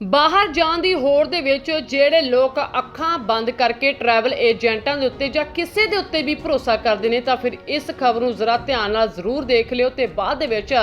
ਬਾਹਰ ਜਾਣ ਦੀ ਹੋੜ ਦੇ ਵਿੱਚ ਜਿਹੜੇ ਲੋਕ ਅੱਖਾਂ ਬੰਦ ਕਰਕੇ ਟਰੈਵਲ ਏਜੰਟਾਂ ਦੇ ਉੱਤੇ ਜਾਂ ਕਿਸੇ ਦੇ ਉੱਤੇ ਵੀ ਭਰੋਸਾ ਕਰਦੇ ਨੇ, ਤਾਂ ਫਿਰ ਇਸ ਖਬਰ ਨੂੰ ਜ਼ਰਾ ਧਿਆਨ ਨਾਲ ਜ਼ਰੂਰ ਦੇਖ ਲਿਓ ਤੇ ਬਾਅਦ ਦੇ ਵਿੱਚ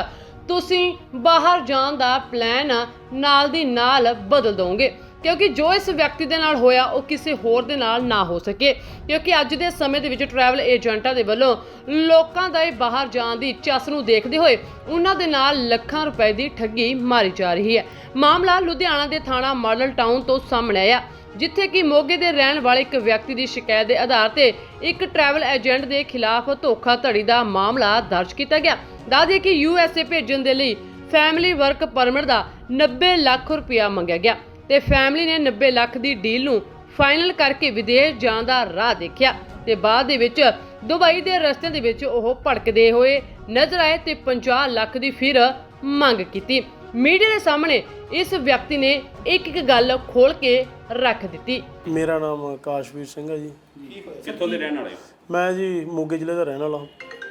ਤੁਸੀਂ ਬਾਹਰ ਜਾਣ ਦਾ ਪਲਾਨ ਨਾਲ ਦੀ ਨਾਲ ਬਦਲ ਦੋਗੇ। ਕਿਉਂਕਿ ਜੋ ਇਸ ਵਿਅਕਤੀ ਦੇ ਨਾਲ ਹੋਇਆ, ਉਹ ਕਿਸੇ ਹੋਰ ਦੇ ਨਾਲ ਨਾ ਹੋ ਸਕੇ। ਕਿਉਂਕਿ ਅੱਜ ਦੇ ਸਮੇਂ ਦੇ ਵਿੱਚ ਟਰੈਵਲ ਏਜੰਟਾਂ ਦੇ ਵੱਲੋਂ ਲੋਕਾਂ ਦਾ ਇਹ ਬਾਹਰ ਜਾਣ ਦੀ ਚੱਸ ਨੂੰ ਦੇਖਦੇ ਹੋਏ ਉਹਨਾਂ ਦੇ ਨਾਲ ਲੱਖਾਂ ਰੁਪਏ ਦੀ ਠੱਗੀ ਮਾਰੀ ਜਾ ਰਹੀ ਹੈ। ਮਾਮਲਾ ਲੁਧਿਆਣਾ ਦੇ ਥਾਣਾ ਮਾਡਲ ਟਾਊਨ ਤੋਂ ਸਾਹਮਣੇ ਆਇਆ, ਜਿੱਥੇ ਕਿ ਮੋਗੇ ਦੇ ਰਹਿਣ ਵਾਲੇ ਇੱਕ ਵਿਅਕਤੀ ਦੀ ਸ਼ਿਕਾਇਤ ਦੇ ਆਧਾਰ ਤੇ ਇੱਕ ਟਰੈਵਲ ਏਜੰਟ ਦੇ ਖਿਲਾਫ ਧੋਖਾਧੜੀ ਦਾ ਮਾਮਲਾ ਦਰਜ ਕੀਤਾ ਗਿਆ। ਦੱਸਦੇ ਕਿ ਯੂ ਐਸ ਏ ਭੇਜਣ ਦੇ ਲਈ ਫੈਮਿਲੀ ਵਰਕ ਪਰਮਿਟ ਦਾ 90 ਲੱਖ ਰੁਪਇਆ ਮੰਗਿਆ ਗਿਆ। ਤੇ ਫੈਮਿਲੀ ਨੇ 90 ਲੱਖ ਦੀ ਡੀਲ ਨੂੰ ਫਾਈਨਲ ਕਰਕੇ ਵਿਦੇਸ਼ ਜਾਣ ਦਾ ਰਾਹ ਦੇਖਿਆ ਤੇ ਬਾਅਦ ਦੇ ਵਿੱਚ ਦੁਬਈ ਦੇ ਰਸਤੇ ਦੇ ਵਿੱਚ ਉਹ ਭੜਕਦੇ ਹੋਏ ਨਜ਼ਰ ਆਏ ਤੇ 50 ਲੱਖ ਦੀ ਫਿਰ ਮੰਗ ਕੀਤੀ। ਮੀਡੀਆ ਦੇ ਸਾਹਮਣੇ ਇਸ ਵਿਅਕਤੀ ਨੇ ਇੱਕ ਇੱਕ ਗੱਲ ਖੋਲ ਕੇ ਰੱਖ ਦਿੱਤੀ। ਮੇਰਾ ਨਾਮ ਆਕਾਸ਼ਵੀਰ ਸਿੰਘ ਹੈ ਜੀ। ਕਿੱਥੋਂ ਦੇ ਰਹਿਣ ਵਾਲੇ ਹੋ? ਮੈਂ ਜੀ ਮੋਗੇ ਜ਼ਿਲ੍ਹੇ ਦਾ ਰਹਿਣ ਵਾਲਾ।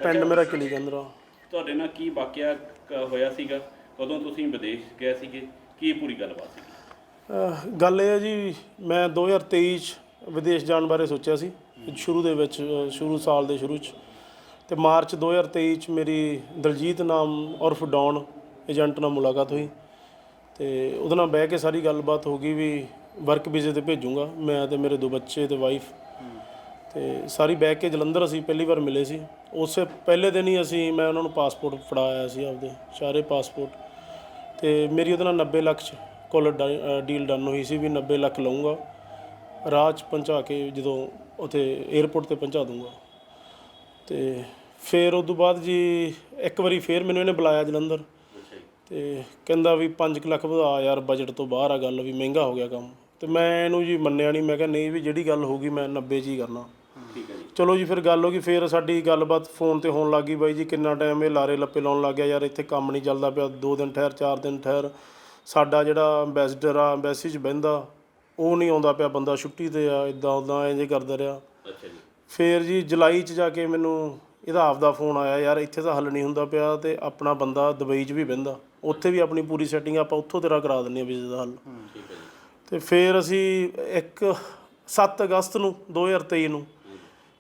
ਪਿੰਡ ਮੇਰਾ ਕਿਲੀ ਕੰਦਰਾ ਤੁਹਾਡੇ ਨਾਲ ਕੀ ਵਾਕਿਆ ਕ- ਹੋਇਆ ਸੀਗਾ? ਕਦੋਂ ਤੁਸੀਂ ਵਿਦੇਸ਼ ਗਏ ਸੀਗੇ? ਕੀ ਪੂਰੀ ਗੱਲਬਾਤ ਸੀ? ਗੱਲ ਇਹ ਹੈ ਜੀ, ਮੈਂ 2023 ਚ ਵਿਦੇਸ਼ ਜਾਣ ਬਾਰੇ ਸੋਚਿਆ ਸੀ। ਸ਼ੁਰੂ ਦੇ ਵਿੱਚ ਸ਼ੁਰੂ ਸਾਲ ਦੇ ਸ਼ੁਰੂ ਚ। ਤੇ ਮਾਰਚ 2023 ਚ ਮੇਰੀ ਦਲਜੀਤ ਨਾਮ ਉਰਫ ਡੌਨ ਏਜੰਟ ਨਾਲ ਮੁਲਾਕਾਤ ਹੋਈ। ਤੇ ਉਹਦੇ ਨਾਲ ਬਹਿ ਕੇ ਸਾਰੀ ਗੱਲਬਾਤ ਹੋ ਗਈ ਵੀ ਵਰਕ ਵੀਜ਼ੇ ਤੇ ਭੇਜੂੰਗਾ ਮੈਂ ਤੇ ਮੇਰੇ ਦੋ ਬੱਚੇ ਤੇ ਵਾਈਫ ਤੇ ਸਾਰੀ ਬਹਿ ਕੇ ਜਲੰਧਰ ਅਸੀਂ ਪਹਿਲੀ ਵਾਰ ਮਿਲੇ ਸੀ। ਉਸੇ ਪਹਿਲੇ ਦਿਨ ਹੀ ਅਸੀਂ, ਮੈਂ ਉਹਨਾਂ ਨੂੰ ਪਾਸਪੋਰਟ ਫੜਾਇਆ ਸੀ ਆਪਦੇ ਸਾਰੇ ਪਾਸਪੋਰਟ ਤੇ ਮੇਰੀ ਉਹਦੇ ਨਾਲ 90 ਲੱਖ ਚ ਕੋਲ ਡੀਲ ਡਨ ਹੋਈ ਸੀ ਵੀ 90 ਲੱਖ ਲਵਾਂਗਾ 'ਚ ਪਹੁੰਚਾ ਕੇ ਜਦੋਂ ਉਥੇ 에ਅਰਪੋਰਟ ਤੇ ਪਹੁੰਚਾ ਦੂੰਗਾ ਤੇ ਫਿਰ ਉਸ ਤੋਂ ਬਾਅਦ ਜੀ ਇੱਕ ਵਾਰੀ ਫੇਰ ਮੈਨੂੰ ਇਹਨੇ ਬੁਲਾਇਆ ਜਲੰਧਰ। ਤੇ ਕਹਿੰਦਾ ਵੀ 5 ਲੱਖ ਵਧਾ ਯਾਰ ਬਜਟ ਤੋਂ ਬਾਹਰ ਆ ਗੱਲ ਵੀ ਮਹਿੰਗਾ ਹੋ ਗਿਆ ਕੰਮ। ਤੇ ਮੈਂ ਇਹਨੂੰ ਜੀ ਮੰਨਿਆ ਨਹੀਂ ਮੈਂ ਕਿਹਾ ਨਹੀਂ ਵੀ ਜਿਹੜੀ ਗੱਲ ਹੋਗੀ ਮੈਂ 90 ਚ ਹੀ ਕਰਨਾ। ਠੀਕ ਹੈ ਜੀ। ਚਲੋ ਜੀ ਫਿਰ ਗੱਲ ਹੋ ਗਈ ਫਿਰ ਸਾਡੀ ਗੱਲਬਾਤ ਫੋਨ ਤੇ ਹੋਣ ਲੱਗੀ ਬਾਈ ਜੀ ਕਿੰਨਾ ਟਾਈਮ ਇਹ ਲਾਰੇ ਲੱਪੇ ਲਾਉਣ ਲੱਗ ਗਿਆ ਯਾਰ ਇੱਥੇ ਕੰਮ ਨਹੀਂ ਚੱਲਦਾ ਪਿਆ ਦੋ ਦਿਨ ਠਹਿਰ ਚਾਰ ਦਿਨ ਠਹਿਰ। ਸਾਡਾ ਜਿਹੜਾ ਐਂਬੈਸਡਰ ਆ ਐਮਬੈਸੀ 'ਚ ਬਹਿੰਦਾ ਉਹ ਨਹੀਂ ਆਉਂਦਾ ਪਿਆ ਬੰਦਾ ਛੁੱਟੀ ਤੇ ਆ ਇਦਾਂ ਉਦਾਂ ਇੰਜ ਕਰਦਾ ਰਿਹਾ। ਅੱਛਾ ਜੀ। ਫਿਰ ਜੀ ਜੁਲਾਈ 'ਚ ਜਾ ਕੇ ਮੈਨੂੰ ਇਹਦਾ ਆਪਦਾ ਫੋਨ ਆਇਆ ਯਾਰ ਇੱਥੇ ਤਾਂ ਹੱਲ ਨਹੀਂ ਹੁੰਦਾ ਪਿਆ ਤੇ ਆਪਣਾ ਬੰਦਾ ਦੁਬਈ 'ਚ ਵੀ ਬਹਿੰਦਾ। ਉੱਥੇ ਵੀ ਆਪਣੀ ਪੂਰੀ ਸੈਟਿੰਗ ਆਪਾਂ ਉੱਥੋਂ ਤੇਰਾ ਕਰਾ ਦਿੰਦੇ ਆ ਵੀਜ਼ੇ ਦਾ ਹੱਲ। ਠੀਕ ਹੈ ਜੀ। ਤੇ ਫਿਰ ਅਸੀਂ ਇੱਕ 7 ਅਗਸਤ ਨੂੰ 2023 ਨੂੰ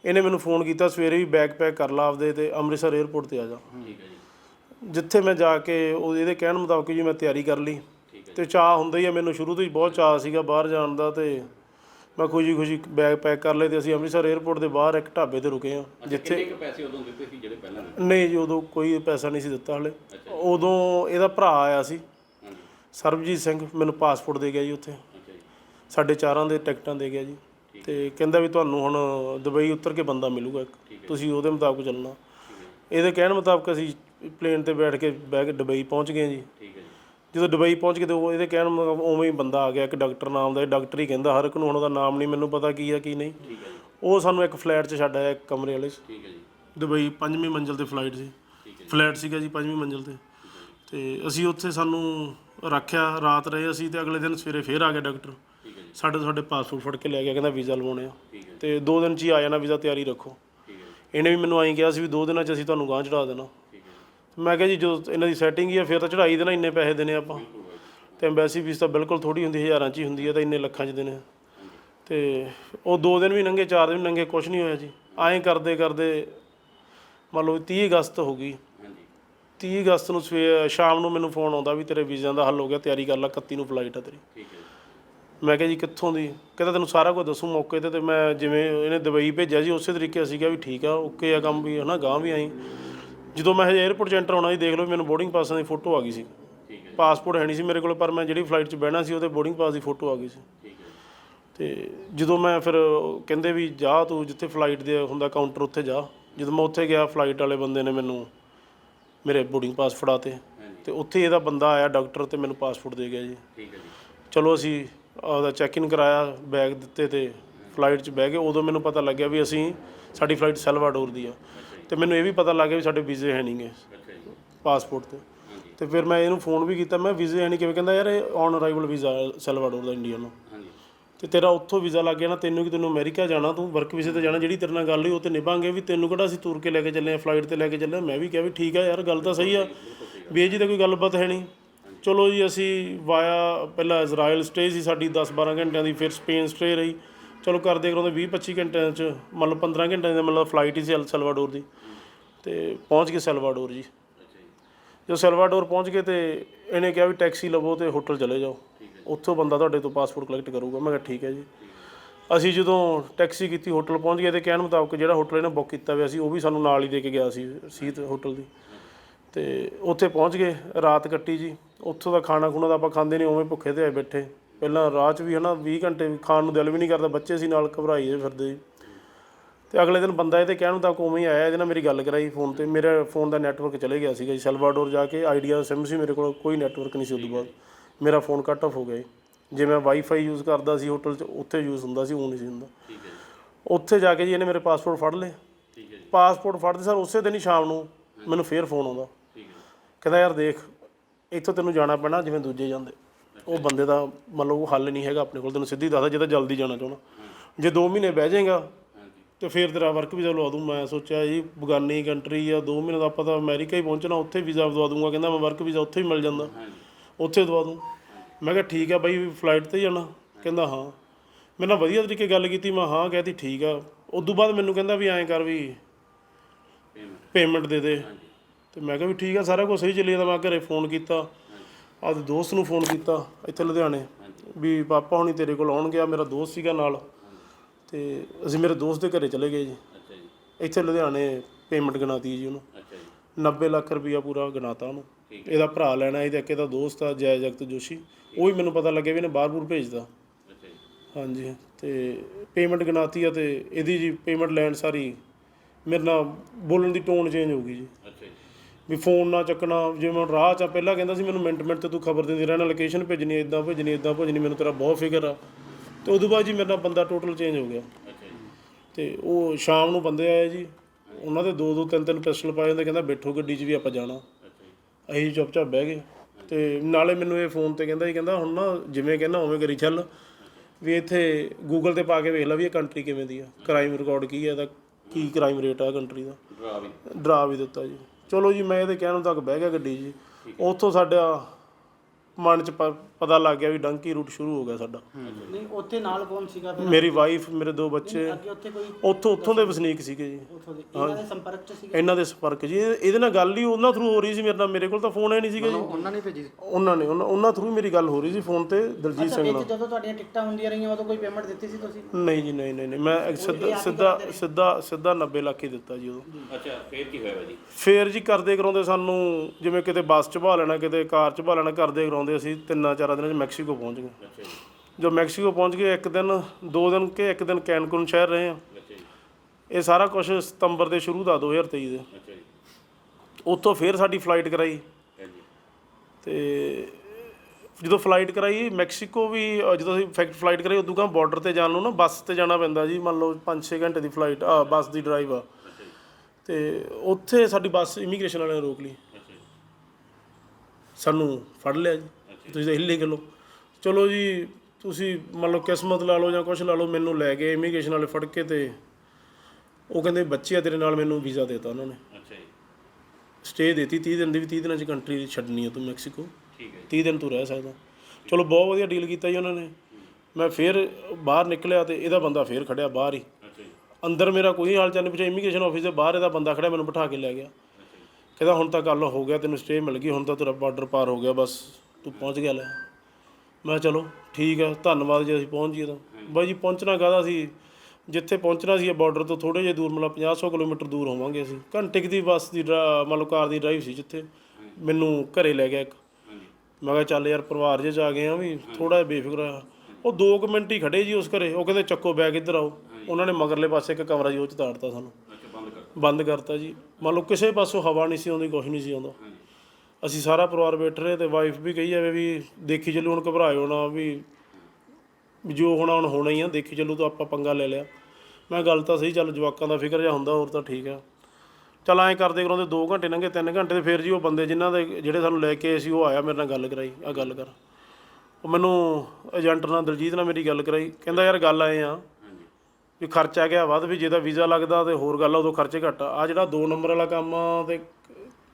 ਇਹਨੇ ਮੈਨੂੰ ਫੋਨ ਕੀਤਾ ਸਵੇਰੇ ਵੀ ਬੈਗ ਪੈਕ ਕਰ ਲਾ ਆਪਦੇ ਤੇ ਅੰਮ੍ਰਿਤਸਰ 에ਅਰਪੋਰਟ ਤੇ ਆ ਜਾ। ਠੀਕ ਹੈ ਜੀ। ਜਿੱਥੇ ਮੈਂ ਜਾ ਕੇ ਉਹ ਇਹਦੇ ਕਹਿਣ ਮੁਤਾਬਕ ਜੀ ਮੈਂ ਤਿਆਰੀ ਕਰ ਲਈ। ਤੇ ਚਾਹ ਹੁੰਦਾ ਹੀ ਆ ਮੈਨੂੰ ਸ਼ੁਰੂ ਤੋਂ ਹੀ ਬਹੁਤ ਚਾਹ ਸੀਗਾ ਬਾਹਰ ਜਾਣ ਦਾ ਤੇ ਮੈਂ ਖੁਸ਼ੀ ਖੁਸ਼ੀ ਬੈਗ ਪੈਕ ਕਰ ਲਏ ਤੇ ਅਸੀਂ ਅੰਮ੍ਰਿਤਸਰ 에ਅਰਪੋਰਟ ਦੇ ਬਾਹਰ ਇੱਕ ਢਾਬੇ ਤੇ ਰੁਕੇ ਆ ਜਿੱਥੇ ਕਿੰਨੇ ਕੁ ਪੈਸੇ ਉਦੋਂ ਦਿੱਤੇ ਸੀ ਜਿਹੜੇ ਪਹਿਲਾਂ ਨਹੀਂ ਜੀ ਉਦੋਂ ਕੋਈ ਪੈਸਾ ਨਹੀਂ ਸੀ ਦਿੱਤਾ ਹਲੇ। ਉਦੋਂ ਇਹਦਾ ਭਰਾ ਆਇਆ ਸੀ ਸਰਬਜੀਤ ਸਿੰਘ ਮੈਨੂੰ ਪਾਸਪੋਰਟ ਦੇ ਗਿਆ ਜੀ ਉੱਥੇ। ਸਾਡੇ ਚਾਰਾਂ ਦੇ ਟਿਕਟਾਂ ਦੇ ਗਿਆ ਜੀ। ਤੇ ਕਹਿੰਦਾ ਵੀ ਤੁਹਾਨੂੰ ਹੁਣ ਦੁਬਈ ਉਤਰ ਕੇ ਬੰਦਾ ਮਿਲੂਗਾ ਇੱਕ। ਤੁਸੀਂ ਉਹਦੇ ਮੁਤਾਬਕ ਚੱਲਣਾ। ਇਹਦੇ ਕਹਿਣ ਮੁਤਾਬਕ ਅਸੀਂ ਪਲੇਨ ਤੇ ਬੈਠ ਕੇ ਕੇ ਦੁਬਈ ਪਹੁੰਚ ਗਏ ਜੀ। ਜਦੋਂ ਦੁਬਈ ਪਹੁੰਚ ਕੇ ਤੇ ਉਹ ਇਹਦੇ ਕਹਿਣ ਮੁਤਾਬਕ ਉਵੇਂ ਹੀ ਬੰਦਾ ਆ ਗਿਆ ਇੱਕ ਡਾਕਟਰ ਨਾਮ ਦਾ ਇਹ ਡਾਕਟਰ ਹੀ ਕਹਿੰਦਾ ਹਰ ਇੱਕ ਨੂੰ ਹੁਣ ਉਹਦਾ ਨਾਮ ਨਹੀਂ ਮੈਨੂੰ ਪਤਾ ਕੀ ਆ ਕੀ ਨਹੀਂ। ਠੀਕ ਹੈ ਜੀ। ਉਹ ਸਾਨੂੰ ਇੱਕ ਫਲੈਟ 'ਚ ਛੱਡ ਆਇਆ ਇੱਕ ਕਮਰੇ ਵਾਲੇ 'ਚ। ਠੀਕ ਹੈ ਜੀ। ਦੁਬਈ ਪੰਜਵੀਂ ਮੰਜ਼ਲ ਤੇ ਫਲਾਈਟ ਸੀ। ਫਲੈਟ ਸੀਗਾ ਜੀ ਪੰਜਵੀਂ ਮੰਜ਼ਲ ਤੇ। ਤੇ ਅਸੀਂ ਉੱਥੇ ਸਾਨੂੰ ਰੱਖਿਆ ਰਾਤ ਰਹੇ ਅਸੀਂ ਤੇ ਅਗਲੇ ਦਿਨ ਸਵੇਰੇ ਫੇਰ ਆ ਗਿਆ ਡਾਕਟਰ। ਠੀਕ ਹੈ ਜੀ। ਸਾਡੇ ਤੋਂ ਸਾਡੇ ਪਾਸਪੋਰਟ ਫੜ ਕੇ ਲੈ ਗਿਆ ਕਹਿੰਦਾ ਵੀਜ਼ਾ ਲਵਾਉਣੇ ਆ। ਠੀਕ ਹੈ ਤੇ ਦੋ ਦਿਨ ਚ ਹੀ ਆ ਜਾਣਾ ਵੀਜ਼ਾ ਤਿਆਰੀ ਰੱਖੋ। ਠੀਕ ਹੈ ਜੀ। ਇਹਨੇ ਵੀ ਮੈਨੂੰ ਐਂ ਕਿਹਾ ਸੀ ਵੀ ਦੋ ਦਿਨਾਂ ਚ ਅਸੀਂ ਤੁਹਾਨੂੰ ਗਾਂਹ ਚੜਾ ਦੇਣਾ। ਮੈਂ ਕਿਹਾ ਜੀ ਜੋ ਇਹਨਾਂ ਦੀ ਸੈਟਿੰਗ ਹੀ ਆ ਫਿਰ ਤਾਂ ਚੜਾਈ ਦੇਣਾ ਇੰਨੇ ਪੈਸੇ ਦੇਣੇ ਆਪਾਂ। ਤੇ ਐਮਬੈਸੀ ਫੀਸ ਤਾਂ ਬਿਲਕੁਲ ਥੋੜੀ ਹੁੰਦੀ ਹਜ਼ਾਰਾਂ ਚ ਹੀ ਹੁੰਦੀ ਹੈ ਤਾਂ ਇੰਨੇ ਲੱਖਾਂ ਚ ਦੇਣੇ ਆ। ਤੇ ਉਹ ਦੋ ਦਿਨ ਵੀ ਲੰਘੇ ਚਾਰ ਦਿਨ ਵੀ ਲੰਘੇ ਕੁਝ ਨਹੀਂ ਹੋਇਆ ਜੀ। ਐਂ ਕਰਦੇ ਕਰਦੇ ਮੰਨ ਲਓ 30 ਅਗਸਤ ਹੋ ਗਈ। ਹਾਂਜੀ। 30 ਅਗਸਤ ਨੂੰ ਸਵੇ ਸ਼ਾਮ ਨੂੰ ਮੈਨੂੰ ਫੋਨ ਆਉਂਦਾ ਵੀ ਤੇਰੇ ਵੀਜ਼ਿਆਂ ਦਾ ਹੱਲ ਹੋ ਗਿਆ ਤਿਆਰੀ ਕਰ ਲੈ 31 ਨੂੰ ਫਲਾਈਟ ਆ ਤੇਰੀ। ਠੀਕ ਹੈ ਜੀ। ਮੈਂ ਕਿਹਾ ਜੀ ਕਿੱਥੋਂ ਦੀ? ਕਹਿੰਦਾ ਤੈਨੂੰ ਸਾਰਾ ਕੁਝ ਦੱਸੂ ਮੌਕੇ ਤੇ ਤੇ ਮੈਂ ਜਿਵੇਂ ਇਹਨੇ ਦੁਬਈ ਭੇਜਿਆ ਸੀ ਉਸੇ ਤਰੀਕੇ ਅਸੀਂ ਕਿਹਾ ਵੀ ਠੀਕ ਆ ਓਕੇ ਆ ਕੰਮ ਵੀ ਹਨਾ ਗਾਂ ਵੀ ਆਈ। ਜਦੋਂ ਮੈਂ ਹਜੇ 에ਅਰਪੋਰਟ 'ਚ ਐਂਟਰ ਹੋਣਾ ਸੀ ਦੇਖ ਲਓ ਮੈਨੂੰ ਬੋਰਡਿੰਗ ਪਾਸਾਂ ਦੀ ਫੋਟੋ ਆ ਗਈ ਸੀ। ਠੀਕ ਹੈ ਪਾਸਪੋਰਟ ਹੈ ਨਹੀਂ ਸੀ ਮੇਰੇ ਕੋਲ ਪਰ ਮੈਂ ਜਿਹੜੀ ਫਲਾਈਟ 'ਚ ਬਹਿਣਾ ਸੀ ਉਹਦੇ ਬੋਰਡਿੰਗ ਪਾਸ ਦੀ ਫੋਟੋ ਆ ਗਈ ਸੀ। ਠੀਕ ਹੈ ਤੇ ਜਦੋਂ ਮੈਂ ਫਿਰ ਕਹਿੰਦੇ ਵੀ ਜਾ ਤੂੰ ਜਿੱਥੇ ਫਲਾਈਟ ਦੇ ਹੁੰਦਾ ਕਾਊਂਟਰ ਉੱਥੇ ਜਾ। ਜਦੋਂ ਮੈਂ ਉੱਥੇ ਗਿਆ ਫਲਾਈਟ ਵਾਲੇ ਬੰਦੇ ਨੇ ਮੈਨੂੰ ਮੇਰੇ ਬੋਰਡਿੰਗ ਪਾਸ ਫੜਾਤੇ। ਤੇ ਉੱਥੇ ਇਹਦਾ ਬੰਦਾ ਆਇਆ ਡਾਕਟਰ ਤੇ ਮੈਨੂੰ ਪਾਸਪੋਰਟ ਦੇ ਗਿਆ ਜੀ। ਠੀਕ ਹੈ ਜੀ। ਚਲੋ ਅਸੀਂ ਉਹਦਾ ਚੈੱਕ ਇਨ ਕਰਾਇਆ ਬੈਗ ਦਿੱਤੇ ਤੇ ਫਲਾਈਟ 'ਚ ਬਹਿ ਗਏ। ਉਦੋਂ ਮੈਨੂੰ ਪਤਾ ਲੱਗਿਆ ਵੀ ਅਸੀਂ ਸਾਡੀ ਫਲਾਈਟ ਸੈਲਵਾਡੋਰ ਦੀ ਆ। ਤੇ ਮੈਨੂੰ ਇਹ ਵੀ ਪਤਾ ਲੱਗ ਗਿਆ ਵੀ ਸਾਡੇ ਵੀਜ਼ੇ ਹੈ ਨਹੀਂਗੇ ਪਾਸਪੋਰਟ ਤੇ। ਤੇ ਫਿਰ ਮੈਂ ਇਹਨੂੰ ਫੋਨ ਵੀ ਕੀਤਾ ਮੈਂ ਵੀਜ਼ੇ ਹੈ ਨਹੀਂ ਕਿਵੇਂ? ਕਹਿੰਦਾ ਯਾਰ ਇਹ ਔਨ ਅਰਾਈਵਲ ਵੀਜ਼ਾ ਸੈਲਵਾਡੋਰ ਦਾ ਇੰਡੀਆ ਨੂੰ। ਤੇ ਤੇਰਾ ਉੱਥੋਂ ਵੀਜ਼ਾ ਲੱਗ ਗਿਆ ਨਾ ਤੈਨੂੰ ਕਿ ਤੈਨੂੰ ਅਮਰੀਕਾ ਜਾਣਾ ਤੂੰ ਵਰਕ ਵੀਜ਼ੇ ਤੇ ਜਾਣਾ ਜਿਹੜੀ ਤੇਰੇ ਨਾਲ ਗੱਲ ਹੋਈ ਉਹ ਤੇ ਨਿਭਾਂਗੇ ਵੀ ਤੈਨੂੰ ਕਿਹੜਾ ਅਸੀਂ ਤੁਰ ਕੇ ਲੈ ਕੇ ਚੱਲੇ ਆ ਫਲਾਈਟ ਤੇ ਲੈ ਕੇ ਚੱਲੇ ਆ। ਮੈਂ ਵੀ ਕਿਹਾ ਵੀ ਠੀਕ ਆ ਯਾਰ ਗੱਲ ਤਾਂ ਸਹੀ ਆ। ਵੀ ਇਹ ਜੀ ਤਾਂ ਕੋਈ ਗੱਲਬਾਤ ਹੈ ਨਹੀਂ। ਚਲੋ ਜੀ ਅਸੀਂ ਵਾਇਆ ਪਹਿਲਾਂ ਇਜ਼ਰਾਈਲ ਸਟੇ ਸੀ ਸਾਡੀ 10-12 ਘੰਟਿਆਂ ਦੀ ਫਿਰ ਸਪੇਨ ਸਟੇ ਰਹੀ। ਚਲੋ ਕਰਦੇ ਕਰਾਉਂਦੇ 20-25 ਘੰਟਿਆਂ ਚ, ਮਤਲਬ 15 ਘੰਟਿਆਂ ਦੀ ਮਤਲਬ ਫਲਾਈਟ ਹੀ ਸੀ ਐਲ ਸਲਵਾਡੋਰ ਦੀ। ਤੇ ਪਹੁੰਚ ਗਏ ਸਲਵਾਡੋਰ ਜੀ। ਜਦੋਂ ਸਲਵਾਡੋਰ ਪਹੁੰਚ ਗਏ ਤੇ ਇਹਨੇ ਕਿਹਾ ਵੀ ਟੈਕਸੀ ਲਵੋ ਤੇ ਹੋਟਲ ਚਲੇ ਜਾਓ। ਉੱਥੋਂ ਬੰਦਾ ਤੁਹਾਡੇ ਤੋਂ ਪਾਸਪੋਰਟ ਕਲੈਕਟ ਕਰੂਗਾ। ਮੈਂ ਕਿਹਾ ਠੀਕ ਹੈ ਜੀ। ਅਸੀਂ ਜਦੋਂ ਟੈਕਸੀ ਕੀਤੀ ਹੋਟਲ ਪਹੁੰਚ ਗਏ ਤੇ ਕਹਿਣ ਮੁਤਾਬਕ ਜਿਹੜਾ ਹੋਟਲ ਇਹਨੇ ਬੁੱਕ ਕੀਤਾ ਹੋਇਆ ਸੀ, ਉਹ ਵੀ ਸਾਨੂੰ ਨਾਲ ਹੀ ਦੇ ਕੇ ਗਿਆ ਸੀ, ਸੀਤ ਹੋਟਲ ਦੀ। ਤੇ ਉੱਥੇ ਪਹੁੰਚ ਗਏ, ਰਾਤ ਕੱਟੀ ਜੀ। ਉੱਥੋਂ ਦਾ ਖਾਣਾ ਖੁਣਾ ਤਾਂ ਆਪਾਂ ਖਾਂਦੇ ਨਹੀਂ, ਉਵੇਂ ਭੁੱਖੇ ਤੇ ਆਏ ਬੈਠੇ। ਪਹਿਲਾਂ ਰਾਹ 'ਚ ਵੀ ਹਨਾ 20 ਘੰਟੇ ਵੀ ਖਾਣ ਨੂੰ ਦਿਲ ਵੀ ਨਹੀਂ ਕਰਦਾ ਬੱਚੇ ਸੀ ਨਾਲ ਘਬਰਾਈ ਜੇ ਫਿਰਦੇ ਜੀ ਤੇ ਅਗਲੇ ਦਿਨ ਬੰਦਾ ਇਹਦੇ ਕਹਿਣ ਤੱਕ ਉਵੇਂ ਹੀ ਆਇਆ ਇਹਦੇ ਨਾਲ ਮੇਰੀ ਗੱਲ ਕਰਾਈ ਫੋਨ ਤੇ ਮੇਰੇ ਫੋਨ ਦਾ ਨੈਟਵਰਕ ਚਲੇ ਗਿਆ ਸੀਗਾ ਜੀ ਸਲਵਾਡੋਰ ਜਾ ਕੇ ਆਈਡੀਆ ਦਾ ਸਿਮ ਸੀ ਮੇਰੇ ਕੋਲ ਕੋਈ ਨੈਟਵਰਕ ਨਹੀਂ ਸੀ ਉਦੋਂ ਬਾਅਦ ਮੇਰਾ ਫੋਨ ਕੱਟ ਆਫ ਹੋ ਗਿਆ ਜੀ। ਜੇ ਮੈਂ ਵਾਈਫਾਈ ਯੂਜ਼ ਕਰਦਾ ਸੀ ਹੋਟਲ 'ਚ ਉੱਥੇ ਯੂਜ਼ ਹੁੰਦਾ ਸੀ ਉਹ ਨਹੀਂ ਸੀ ਹੁੰਦਾ। ਠੀਕ ਹੈ ਜੀ। ਉੱਥੇ ਜਾ ਕੇ ਜੀ ਇਹਨੇ ਮੇਰੇ ਪਾਸਪੋਰਟ ਫੜ ਲਏ। ਠੀਕ ਹੈ ਜੀ। ਪਾਸਪੋਰਟ ਫੜਦੇ ਸਰ ਉਸੇ ਦਿਨ ਹੀ ਸ਼ਾਮ ਨੂੰ ਮੈਨੂੰ ਫੇਰ ਫੋਨ ਆਉਂਦਾ। ਠੀਕ ਹੈ ਕਹਿੰਦਾ ਯਾਰ ਦੇਖ ਇੱਥੋਂ ਤੈਨੂੰ ਜਾਣਾ ਪੈਣਾ ਜਿਵੇਂ ਦੂਜੇ ਜਾਂਦੇ। ਉਹ ਬੰਦੇ ਦਾ ਮਤਲਬ ਉਹ ਹੱਲ ਨਹੀਂ ਹੈਗਾ ਆਪਣੇ ਕੋਲ। ਤੈਨੂੰ ਸਿੱਧੀ ਦੱਸਦਾ ਜੇ ਤਾਂ ਜਲਦੀ ਜਾਣਾ ਚਾਹਣਾ ਜੇ 2 ਮਹੀਨੇ ਬਹਿ ਜਾਏਗਾ ਤੇ ਫੇਰ ਤੇਰਾ ਵਰਕ ਵੀਜ਼ਾ ਲਵਾ ਦੂੰ। ਮੈਂ ਸੋਚਿਆ ਜੀ ਬਗਾਨੀ ਕੰਟਰੀ ਆ 2 ਮਹੀਨੇ ਦਾ ਆਪਾਂ ਤਾਂ ਅਮਰੀਕਾ ਹੀ ਪਹੁੰਚਣਾ ਉੱਥੇ ਵੀਜ਼ਾ ਦਵਾ ਦੂੰਗਾ। ਕਹਿੰਦਾ ਮੈਂ ਵਰਕ ਵੀਜ਼ਾ ਉੱਥੇ ਹੀ ਮਿਲ ਜਾਂਦਾ। ਉੱਥੇ ਦਵਾ ਦੂੰ। ਮੈਂ ਕਿਹਾ ਠੀਕ ਆ ਬਾਈ ਫਲਾਈਟ ਤੇ ਜਾਣਾ। ਕਹਿੰਦਾ ਹਾਂ। ਮੇਰੇ ਨਾਲ ਵਧੀਆ ਤਰੀਕੇ ਗੱਲ ਕੀਤੀ। ਮੈਂ ਹਾਂ ਕਹਿਤੀ ਠੀਕ ਆ। ਉਦੋਂ ਬਾਅਦ ਮੈਨੂੰ ਕਹਿੰਦਾ ਵੀ ਐਂ ਕਰ ਵੀ ਪੇਮੈਂਟ ਪੇਮੈਂਟ ਦੇ ਦੇ। ਤੇ ਮੈਂ ਕਿਹਾ ਵੀ ਠੀਕ ਆ ਸਾਰਾ ਕੁਝ ਸਹੀ ਚੱਲੀ ਜਾਂਦਾ। ਮੈਂ ਘਰੇ ਫੋਨ ਕੀਤਾ। ਆਪਦੇ ਦੋਸਤ ਨੂੰ ਫੋਨ ਕੀਤਾ ਇੱਥੇ ਲੁਧਿਆਣੇ ਵੀ ਪਾਪਾ ਹੁਣੀ ਤੇਰੇ ਕੋਲ ਆਉਣ ਗਿਆ ਮੇਰਾ ਦੋਸਤ ਸੀਗਾ ਨਾਲ। ਤੇ ਅਸੀਂ ਮੇਰੇ ਦੋਸਤ ਦੇ ਘਰੇ ਚਲੇ ਗਏ ਜੀ। ਅੱਛਾ ਜੀ। ਇੱਥੇ ਲੁਧਿਆਣੇ ਪੇਮੈਂਟ ਗਣਾਤੀ ਜੀ ਉਹਨੂੰ। ਅੱਛਾ ਜੀ। 90 ਲੱਖ ਰੁਪਈਆ ਪੂਰਾ ਗਣਾਤਾ ਉਹਨੂੰ। ਇਹਦਾ ਭਰਾ ਲੈਣਾ ਇਹਦਾ ਇੱਕ ਇਹਦਾ ਦੋਸਤ ਆ ਜੈ ਜਗਤ ਜੋਸ਼ੀ। ਉਹ ਵੀ ਮੈਨੂੰ ਪਤਾ ਲੱਗਿਆ ਵੀ ਇਹਨੇ ਬਾਹਰ ਬੂਰ ਭੇਜਦਾ ਅੱਛਾ ਜੀ। ਹਾਂਜੀ ਤੇ ਪੇਮੈਂਟ ਗਣਾਤੀ ਆ ਤੇ ਇਹਦੀ ਜੀ ਪੇਮੈਂਟ ਲੈਣ ਸਾਰੀ ਮੇਰੇ ਨਾਲ ਬੋਲਣ ਦੀ ਟੋਨ ਚੇਂਜ ਹੋ ਗਈ ਜੀ। ਵੀ ਫੋਨ ਨਾ ਚੱਕਣਾ ਜਿਵੇਂ ਹੁਣ ਰਾਹ 'ਚ ਆ, ਪਹਿਲਾਂ ਕਹਿੰਦਾ ਸੀ ਮੈਨੂੰ ਮਿੰਟ ਮਿੰਟ ਤੇ ਤੂੰ ਖਬਰ ਦਿੰਦੀ ਰਹਿਣਾ ਲੋਕੇਸ਼ਨ ਭੇਜਣੀ ਇਦਾਂ ਭੇਜਣੀ ਇਦਾਂ ਭੇਜਣੀ ਮੈਨੂੰ ਤੇਰਾ ਬਹੁਤ ਫਿਕਰ ਆ। ਤੇ ਉਦੋਂ ਬਾਅਦ ਜੀ ਮੇਰੇ ਬੰਦਾ ਟੋਟਲ ਚੇਂਜ ਹੋ ਗਿਆ। ਤੇ ਉਹ ਸ਼ਾਮ ਨੂੰ ਬੰਦੇ ਆਏ ਜੀ ਉਹਨਾਂ ਦੇ ਦੋ ਦੋ ਤਿੰਨ ਤਿੰਨ ਪਿਸਟਲ ਪਾਏ ਹੁੰਦੇ ਕਹਿੰਦਾ ਬੈਠੋ ਗੱਡੀ 'ਚ ਵੀ ਆਪਾਂ ਜਾਣਾ। ਅਸੀਂ ਚੁੱਪਚਾਪ ਬਹਿ ਗਏ। ਤੇ ਨਾਲੇ ਮੈਨੂੰ ਇਹ ਫੋਨ ਤੇ ਕਹਿੰਦਾ ਜੀ ਕਹਿੰਦਾ ਹੁਣ ਨਾ ਜਿਵੇਂ ਕਹਿੰਦਾ ਉਵੇਂ ਕਰੀ ਚੱਲ। ਵੀ ਇੱਥੇ ਗੂਗਲ ਤੇ ਪਾ ਕੇ ਵੇਖ ਲੈ ਵੀ ਇਹ ਕੰਟਰੀ ਕਿਵੇਂ ਦੀ ਆ। ਕ੍ਰਾਈਮ ਰਿਕਾਰਡ ਕੀ ਹੈ ਇਹਦਾ ਕੀ ਕ੍ਰਾਈਮ ਰੇਟ ਆ ਕੰਟਰੀ ਦਾ। ਡਰਾ ਵੀ। ਡਰਾ ਵੀ ਦਿੱਤਾ ਜੀ। ਚਲੋ ਜੀ ਮੈਂ ਇਹਦੇ ਕਹਿਣ ਤੱਕ ਬਹਿ ਗਿਆ ਗੱਡੀ ਜੀ। ਉੱਥੋਂ ਸਾਡਾ ਮਨ ਚ ਪ- ਪਤਾ ਲੱਗ ਗਿਆ ਵੀ ਡੰਕੀ ਰੂਟ ਸ਼ੁਰੂ ਹੋ ਗਿਆ ਸਾਡਾ। ਨਹੀਂ ਉੱਥੇ ਨਾਲ ਕੌਣ ਸੀਗਾ ਫਿਰ? ਮੇਰੀ ਵਾਈਫ ਮੇਰੇ ਦੋ ਬੱਚੇ। ਅੱਗੇ ਉੱਥੇ ਕੋਈ ਉੱਥੋਂ ਉੱਥੋਂ ਦੇ ਵਸਨੀਕ ਸੀਗੇ ਜੀ। ਉੱਥੋਂ ਦੇ ਇਹਨਾਂ ਦੇ ਸੰਪਰਕ ਚ ਸੀਗਾ? ਇਹਨਾਂ ਦੇ ਸੰਪਰਕ ਜੀ। ਇਹ- ਇਹਦੇ ਨਾਲ ਗੱਲ ਹੀ ਉਹਨਾਂ ਥਰੂ ਹੋ ਰਹੀ ਸੀ ਮੇਰੇ ਨਾਲ। ਮੇਰੇ ਕੋਲ ਤਾਂ ਫੋਨ ਹੀ ਨਹੀਂ ਸੀਗਾ ਜੀ। ਉਹਨਾਂ ਨੇ ਭੇਜੀ ਉਹਨਾਂ ਨੇ ਉਹਨਾਂ- ਉਹਨਾਂ ਥਰੂ ਮੇਰੀ ਗੱਲ ਹੋ ਰਹੀ ਸੀ ਫੋਨ ਤੇ ਦਲਜੀਤ ਸਿੰਘ ਵਿੱਚ ਨਾਲ। ਜਦੋਂ ਤੁਹਾਡੀਆਂ ਟਿਕਟਾਂ ਹੁੰਦੀਆਂ ਰਹੀਆਂ ਉਦੋਂ ਕੋਈ ਪੇਮੈਂਟ ਦਿੱਤੀ ਸੀ ਤੁਸੀਂ? ਨਹੀਂ ਜੀ ਨਹੀਂ ਨਹੀਂ ਨਹੀਂ। ਮੈਂ ਇੱਕ ਸਿੱਧਾ ਸਿੱਧਾ ਸਿੱਧਾ ਸਿੱਧਾ 90 ਲੱਖ ਹੀ ਦਿੱਤਾ ਜੀ ਉਦੋਂ। ਅੱਛਾ ਫੇਰ ਕੀ ਹੋਇਆ ਜੀ ਫੇਰ ਜੀ ਕਰਦੇ ਕਰਾਉਂਦੇ ਸਾਨੂੰ ਜਿਵੇਂ ਕਿਤੇ ਬੱਸ ਚ ਭਾ ਲੈਣਾ ਕਿਤੇ ਕਾਰ ਚ ਭਾ ਲੈਣਾ ਕਰਦੇ ਕਰਾਉਂਦੇ ਅਸੀਂ ਤਿੰਨਾਂ ਚਾਰਾਂ ਦਿਨਾਂ ਚ ਮੈਕਸੀਕੋ ਪਹੁੰਚ ਗਏ। ਅੱਛਾ ਜੀ। ਜੋ ਮੈਕਸੀਕੋ ਪਹੁੰਚ ਗਏ ਇੱਕ ਦਿਨ ਦੋ ਦਿਨ ਕੇ ਇੱਕ ਦਿਨ ਕੈਨਕੂਨ ਸ਼ਹਿਰ ਰਹੇ ਆ ਅੱਛਾ ਜੀ। ਇਹ ਸਾਰਾ ਕੁਝ ਸਤੰਬਰ ਦੇ ਸ਼ੁਰੂ ਦਾ 2023 ਦੇ। ਅੱਛਾ ਜੀ। ਉੱਥੋਂ ਫੇਰ ਸਾਡੀ ਫਲਾਈਟ ਕਰਾਈ। ਹਾਂਜੀ ਤੇ ਜਦੋਂ ਫਲਾਈਟ ਕਰਾਈ ਮੈਕਸੀਕੋ ਵੀ ਅ, ਜਦੋਂ ਅਸੀਂ ਫੈਕਟ ਫਲਾਈਟ ਕਰਾਈ ਉਦੋਂ ਕਾ ਬਾਰਡਰ ਤੇ ਜਾਣ ਨੂੰ ਨਾ ਬੱਸ ਤੇ ਜਾਣਾ ਪੈਂਦਾ ਜੀ ਮੰਨ ਲਓ 5-6 ਘੰਟੇ ਦੀ ਫਲਾਈਟ ਆ ਬੱਸ ਦੀ ਡਰਾਈਵ ਆ। ਤੇ ਉੱਥੇ ਸਾਡੀ ਬੱਸ ਇਮੀਗ੍ਰੇਸ਼ਨ ਵਾਲਿਆਂ ਨੇ ਰੋਕ ਲਈ। ਸਾਨੂੰ ਫੜ ਲਿਆ ਜੀ। ਤੁਸੀਂ ਤਾਂ ਇਲੀਗਲ ਹੋ ਚਲੋ ਜੀ ਤੁਸੀਂ ਮੰਨ ਲਓ ਕਿਸਮਤ ਲਾ ਲਓ ਜਾਂ ਕੁਝ ਲਾ ਲਓ ਮੈਨੂੰ ਲੈ ਗਏ ਇਮੀਗ੍ਰੇਸ਼ਨ ਵਾਲੇ ਫੜ ਕੇ ਤੇ ਉਹ ਕਹਿੰਦੇ ਬੱਚੇ ਆ ਤੇਰੇ ਨਾਲ ਮੈਨੂੰ ਵੀਜ਼ਾ ਦੇਤਾ ਉਹਨਾਂ ਨੇ। ਅੱਛਾ ਜੀ। ਸਟੇ ਦੇਤੀ 30 ਦਿਨ ਦੀ ਵੀ 30 ਦਿਨਾਂ ਚ ਕੰਟਰੀ ਛੱਡਣੀ ਹੈ ਤੂੰ ਮੈਕਸੀਕੋ। ਠੀਕ ਹੈ ਜੀ। 30 ਦਿਨ ਤੂੰ ਰਹਿ ਸਕਦਾ। ਚਲੋ ਬਹੁਤ ਵਧੀਆ ਡੀਲ ਕੀਤਾ ਜੀ ਉਹਨਾਂ ਨੇ। ਮੈਂ ਫਿਰ ਬਾਹਰ ਨਿਕਲਿਆ ਤੇ ਇਹਦਾ ਬੰਦਾ ਫੇਰ ਖੜਿਆ ਬਾਹਰ ਹੀ। ਅੱਛਾ ਜੀ। ਅੰਦਰ ਮੇਰਾ ਕੋਈ ਹਾਲ ਚਾਲ ਨਹੀਂ ਪੁੱਛਿਆ ਇਮੀਗ੍ਰੇਸ਼ਨ ਆਫਿਸ ਦੇ ਬਾਹਰ ਇਹਦਾ ਬੰਦਾ ਖੜਿਆ ਮੈਨੂੰ ਬਿਠਾ ਕੇ ਲੈ ਗਿਆ। ਕਹਿੰਦਾ, ਹੁਣ ਤਾਂ ਗੱਲ ਹੋ ਗਿਆ, ਤੈਨੂੰ ਸਟੇ ਮਿਲ ਗਈ, ਹੁਣ ਤਾਂ ਤੇਰਾ ਬਾਰਡਰ ਪਾਰ ਹੋ ਗਿਆ, ਬਸ ਤੂੰ ਪਹੁੰਚ ਗਿਆ ਲੈ। ਮੈਂ ਕਿਹਾ, ਚਲੋ, ਠੀਕ ਆ, ਧੰਨਵਾਦ ਜੇ, ਅਸੀਂ ਪਹੁੰਚ ਗਏ ਤਾਂ। ਬਾਈ ਜੀ, ਪਹੁੰਚਣਾ ਕਾਹਦਾ ਸੀ? ਜਿੱਥੇ ਪਹੁੰਚਣਾ ਸੀ ਬਾਰਡਰ ਤੋਂ ਥੋੜੇ ਜਿਹਾ ਦੂਰ, ਮਤਲਬ 50 ਕਿਲੋਮੀਟਰ ਦੂਰ ਹੋਵਾਂਗੇ ਅਸੀਂ। ਘੰਟੇ ਦੀ ਬੱਸ ਦੀ ਡਰਾ- ਮਤਲਬ ਕਾਰ ਦੀ ਡਰਾਈਵ ਸੀ ਜਿੱਥੇ। ਮੈਨੂੰ ਘਰੇ ਲੈ ਗਿਆ ਇੱਕ। ਮੈਂ ਕਿਹਾ, ਚੱਲ ਯਾਰ, ਪਰਿਵਾਰ ਜੇ ਚ ਆ ਗਏ ਆ ਵੀ ਥੋੜਾ ਜਿਹਾ ਬੇਫਿਕਰ ਆ। ਉਹ 2 ਮਿੰਟ ਹੀ ਖੜੇ ਜੀ ਉਸ ਘਰੇ। ਉਹ ਕਹਿੰਦੇ, ਚੱਕੋ, ਬੈਗ ਇੱਧਰ ਆਓ। ਉਹਨਾਂ ਨੇ ਮਗਰਲੇ ਪਾਸੇ ਇੱਕ ਕਮਰਾ ਜੀ ਉਹ ਚ ਤਾੜਤਾ ਸਾਨੂੰ। ਬੰਦ ਕਰ ਬੰਦ ਕਰਤਾ ਜੀ। ਮੰਨ ਲਓ ਕਿਸੇ ਪਾਸੋਂ ਹਵਾ ਨਹੀਂ ਸੀ ਆਉਂਦੀ ਕੁਝ ਨਹੀਂ ਸੀ ਆਉਂਦਾ। ਅਸੀਂ ਸਾਰਾ ਪਰਿਵਾਰ ਬੈਠ ਰਹੇ ਤੇ ਵਾਈਫ ਵੀ ਕਹੀ ਜਾਵੇ ਵੀ ਦੇਖੀ ਚੱਲੋ ਹੁਣ ਘਬਰਾਇਓ ਨਾ ਵੀ ਜੋ ਹੋਣਾ ਹੁਣ ਹੋਣਾ ਹੀ ਆ ਦੇਖੀ ਚੱਲੋ ਤਾਂ ਆਪਾਂ ਪੰਗਾ ਲੈ ਲਿਆ। ਮੈਂ ਗੱਲ ਤਾਂ ਸਹੀ ਚੱਲ ਜਵਾਕਾਂ ਦਾ ਫਿਕਰ ਜਿਹਾ ਹੁੰਦਾ ਹੋਰ ਤਾਂ ਠੀਕ ਆ। ਚਲ ਐਂ ਕਰਦੇ ਕਰਾਉਂਦੇ 2 ਘੰਟੇ ਲੰਘੇ 3 ਘੰਟੇ ਤੇ ਫਿਰ ਜੀ ਉਹ ਬੰਦੇ ਜਿਨ੍ਹਾਂ ਦੇ ਜਿਹੜੇ ਸਾਨੂੰ ਲੈ ਕੇ ਸੀ ਉਹ ਆਇਆ ਮੇਰੇ ਨਾਲ ਗੱਲ ਕਰਾਈ ਆ ਗੱਲ ਕਰ। ਉਹ ਮੈਨੂੰ ਏਜੰਟ ਨਾਲ ਦਲਜੀਤ ਨਾਲ ਮੇਰੀ ਗੱਲ ਕਰਾਈ ਕਹਿੰਦਾ ਯਾਰ ਗੱਲ ਆਏ ਆ ਵੀ ਖਰਚਾ ਗਿਆ ਵੱਧ ਵੀ ਜੇ ਤਾਂ ਵੀਜ਼ਾ ਲੱਗਦਾ ਤੇ ਹੋਰ ਗੱਲ ਆ ਉਦੋਂ ਖਰਚੇ ਘੱਟ ਆ। ਜਿਹੜਾ 2 ਨੰਬਰ ਵਾਲਾ ਕੰਮ ਤੇ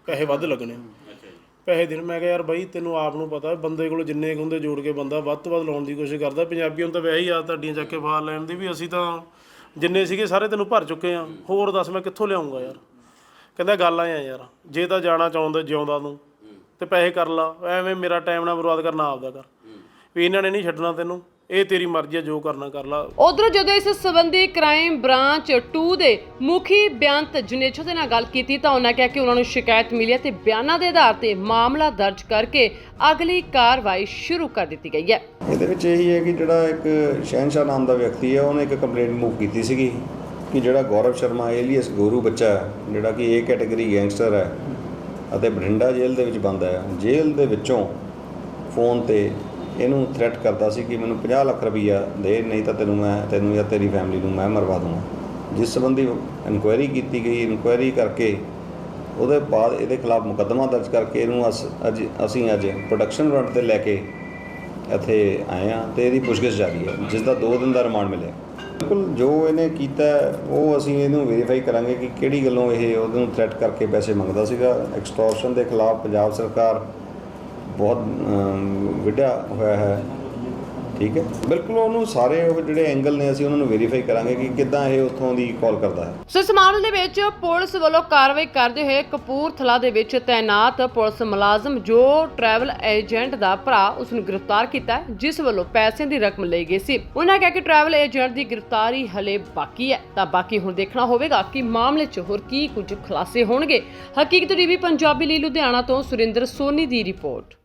ਪੈਸੇ ਵੱਧ ਲੱਗਣੇ। ਅੱਛਾ ਜੀ। ਪੈਸੇ ਦੇਣ ਮੈਂ ਕਿਹਾ ਯਾਰ ਬਾਈ ਤੈਨੂੰ ਆਪ ਨੂੰ ਪਤਾ ਬੰਦੇ ਕੋਲ ਜਿੰਨੇ ਕੁ ਹੁੰਦੇ ਜੋੜ ਕੇ ਬੰਦਾ ਵੱਧ ਤੋਂ ਵੱਧ ਲਾਉਣ ਦੀ ਕੋਸ਼ਿਸ਼ ਕਰਦਾ। ਪੰਜਾਬੀਆਂ ਨੂੰ ਤਾਂ ਵੈਸੇ ਹੀ ਆ ਤੁਹਾਡੀਆਂ ਚੱਕ ਕੇ ਫਾਲ ਲੈਣ ਦੀ ਵੀ ਅਸੀਂ ਤਾਂ ਜਿੰਨੇ ਸੀਗੇ ਸਾਰੇ ਤੈਨੂੰ ਭਰ ਚੁੱਕੇ ਆ। ਹੋਰ ਦੱਸ ਮੈਂ ਕਿੱਥੋਂ ਲਿਆਉਂਗਾ ਯਾਰ? ਕਹਿੰਦਾ ਗੱਲ ਆਇਆ ਯਾਰ ਜੇ ਤਾਂ ਜਾਣਾ ਚਾਹੁੰਦਾ ਜਿਉਂਦਾ ਤੂੰ ਤੇ ਪੈਸੇ ਕਰ ਲਾ। ਐਵੇਂ ਮੇਰਾ ਟਾਈਮ ਨਾ ਬਰਬਾਦ ਕਰਨਾ ਆਪਦਾ ਕਰ। ਵੀ ਇਹਨਾਂ ਨੇ ਨਹੀਂ ਛੱਡਣਾ ਤੈਨੂੰ। ਇਹ ਤੇਰੀ ਮਰਜ਼ੀ ਆ ਜੋ ਕਰਨਾ ਕਰ ਲਾ। ਉਧਰ ਜਦੋਂ ਇਸ ਸੰਬੰਧੀ ਕ੍ਰਾਈਮ ਬ੍ਰਾਂਚ 2 ਦੇ ਮੁਖੀ ਬਿਆੰਤ ਜਨੇਜੋ ਦੇ ਨਾਲ ਗੱਲ ਕੀਤੀ ਤਾਂ ਉਹਨਾਂ ਕਿਹਾ ਕਿ ਉਹਨਾਂ ਨੂੰ ਸ਼ਿਕਾਇਤ ਮਿਲੀ ਹੈ ਤੇ ਬਿਆਨਾਂ ਦੇ ਆਧਾਰ ਤੇ ਮਾਮਲਾ ਦਰਜ ਕਰਕੇ ਅਗਲੀ ਕਾਰਵਾਈ ਸ਼ੁਰੂ ਕਰ ਦਿੱਤੀ ਗਈ ਹੈ। ਇਹਦੇ ਵਿੱਚ ਇਹੀ ਹੈ ਕਿ ਜਿਹੜਾ ਇੱਕ ਸ਼ਹਿਨਸ਼ਾਹ ਨਾਮ ਦਾ ਵਿਅਕਤੀ ਹੈ ਉਹਨੇ ਇੱਕ ਕੰਪਲੇਂਟ ਮੂਵ ਕੀਤੀ ਸੀਗੀ ਕਿ ਜਿਹੜਾ ਗੌਰਵ ਸ਼ਰਮਾ ਏਲੀਅਸ ਗੋਰੂ ਬੱਚਾ ਹੈ ਜਿਹੜਾ ਕਿ ਏ ਕੈਟਾਗਰੀ ਗੈਂਗਸਟਰ ਹੈ ਅਤੇ ਬਠਿੰਡਾ ਜੇਲ੍ਹ ਦੇ ਵਿੱਚ ਬੰਦ ਹੈ। ਜੇਲ੍ਹ ਦੇ ਵਿੱਚੋਂ ਫੋਨ ਤੇ ਇਹਨੂੰ ਥ੍ਰੈਟ ਕਰਦਾ ਸੀ ਕਿ ਮੈਨੂੰ 50 ਲੱਖ ਰੁਪਈਆ ਦੇ, ਨਹੀਂ ਤਾਂ ਤੈਨੂੰ ਮੈਂ, ਤੈਨੂੰ ਜਾਂ ਤੇਰੀ ਫੈਮਿਲੀ ਨੂੰ ਮੈਂ ਮਰਵਾ ਦੂੰਗਾ। ਜਿਸ ਸੰਬੰਧੀ ਇਨਕੁਆਇਰੀ ਕੀਤੀ ਗਈ ਇਨਕੁਆਇਰੀ ਕਰਕੇ ਉਹਦੇ ਬਾਅਦ ਇਹਦੇ ਖਿਲਾਫ ਮੁਕੱਦਮਾ ਦਰਜ ਕਰਕੇ ਇਹਨੂੰ ਅਸ- ਅੱਜ, ਅਸੀਂ ਅੱਜ ਪ੍ਰੋਡਕਸ਼ਨ ਵਾਰੰਟ ਤੇ ਲੈ ਕੇ ਇੱਥੇ ਆਏ ਆ ਤੇ ਇਹਦੀ ਪੁੱਛਗਿੱਛ ਜਾਰੀ ਹੈ, ਜਿਸ ਦਾ 2 ਦਿਨ ਦਾ ਰਿਮਾਂਡ ਮਿਲਿਆ। ਬਿਲਕੁਲ ਜੋ ਇਹਨੇ ਕੀਤਾ, ਉਹ ਅਸੀਂ ਇਹਨੂੰ ਵੈਰੀਫਾਈ ਕਰਾਂਗੇ ਕਿ ਕਿਹੜੀ ਗੱਲੋਂ ਇਹ ਉਹਨੂੰ ਥ੍ਰੈਟ ਕਰਕੇ ਪੈਸੇ ਮੰਗਦਾ ਸੀਗਾ। ਐਕਸਟੋਰਸ਼ਨ ਦੇ ਖਿਲਾਫ ਪੰਜਾਬ ਸਰਕਾਰ ਬਹੁਤ ਅਮ, ਹੋਇਆ ਹੈ। ਠੀਕ ਹੈ? ਬਿਲਕੁਲ ਉਹਨੂੰ ਸਾਰੇ ਉਹ ਜਿਹੜੇ ਐਂਗਲ ਨੇ ਅਸੀਂ ਉਹਨਾਂ ਨੂੰ ਵੈਰੀਫਾਈ ਕਰਾਂਗੇ ਕਿ ਕਿੱਦਾਂ ਇਹ ਉੱਥੋਂ ਦੀ ਕਾਲ ਕਰਦਾ ਹੈ। ਸੋ ਇਸ ਮਾਮਲੇ ਦੇ ਵਿੱਚ ਪੁਲਿਸ ਵੱਲੋਂ ਕਾਰਵਾਈ ਕਰਦੇ ਹੋਏ ਕਪੂਰਥਲਾ ਦੇ ਵਿੱਚ ਤਾਇਨਾਤ ਪੁਲਿਸ ਮੁਲਾਜ਼ਮ ਜੋ ਟਰੈਵਲ ਏਜੰਟ ਦਾ ਭਰਾ ਉਸ ਨੂੰ ਗ੍ਰਿਫਤਾਰ ਕੀਤਾ ਜਿਸ ਵੱਲੋਂ ਪੈਸੇ ਦੀ ਰਕਮ ਲਈ ਗਈ ਸੀ। ਉਹਨਾਂ ਕਿਹਾ ਕਿ ਟਰੈਵਲ ਏਜੰਟ ਦੀ ਗ੍ਰਿਫਤਾਰੀ ਹਲੇ ਬਾਕੀ ਹੈ। ਤਾਂ ਬਾਕੀ ਹੁਣ ਦੇਖਣਾ ਹੋਵੇਗਾ ਕਿ ਮਾਮਲੇ 'ਚ ਹੋਰ ਕੀ ਕੁਝ ਖੁਲਾਸੇ ਹੋਣਗੇ। ਹਕੀਕਤ ਟੀਵੀ ਪੰਜਾਬੀ ਲਈ ਲੁਧਿਆਣਾ ਤੋਂ ਸੁਰਿੰਦਰ ਸੋਨੀ ਦੀ ਰਿਪੋਰਟ।